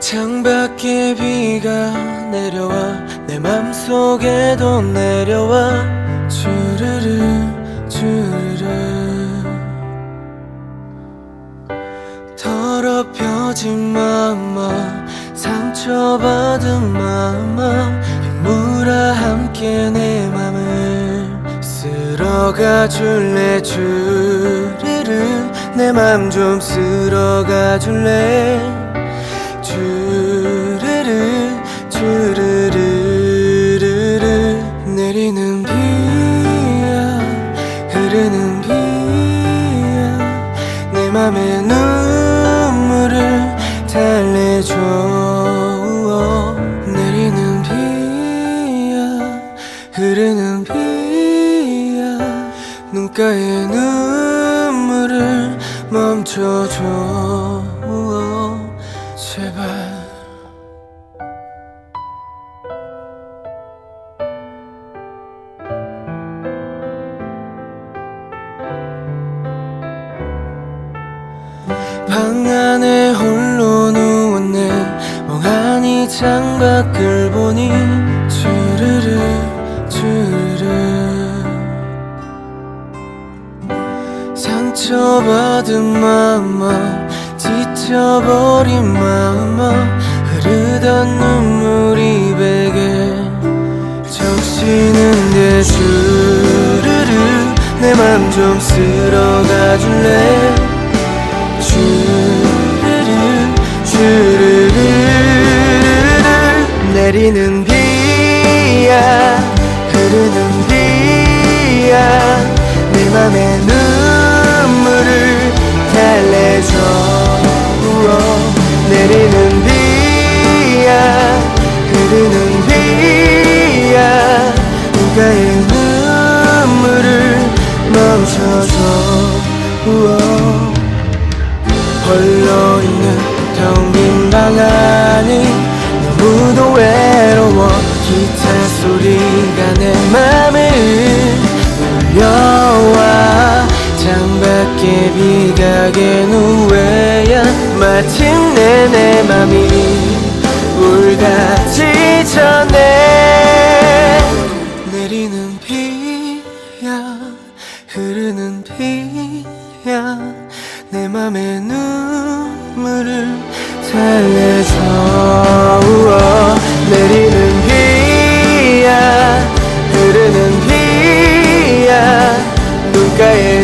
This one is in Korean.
창밖에 비가 내려와 내 맘속에도 내려와. 주르르 주르르. 더럽혀진 마음아 상처받은 마음아 빗물아 함께 내 맘을 쓸어가 줄래? 주르르 내 맘 좀 쓸어가 줄래 주르르 주르르르르 내리는 비야 흐르는 비야. 내 맘에 눈물을 달래줘 내리는 비야 흐르는 비야. 눈가에 눈물을 멈춰줘 창밖을 보니 주르르 주르르. 상처받은 마음아 지쳐버린 마음아 흐르던 눈물이 베개 적시는데 주르르 내 맘 좀 쓸어가 줄래 내리는 비야 흐르는 비야. 내 맘에 눈물을 달래줘. 내리는 비야 흐르는 비야. 눈가에 눈물을 멈춰줘 우 깨비가게 누워야 마침내 내 맘이 울다 지쳐내 내리는 비야 흐르는 비야 내 맘에 눈물을 달래서 내리는 비야 흐르는 비야 눈가에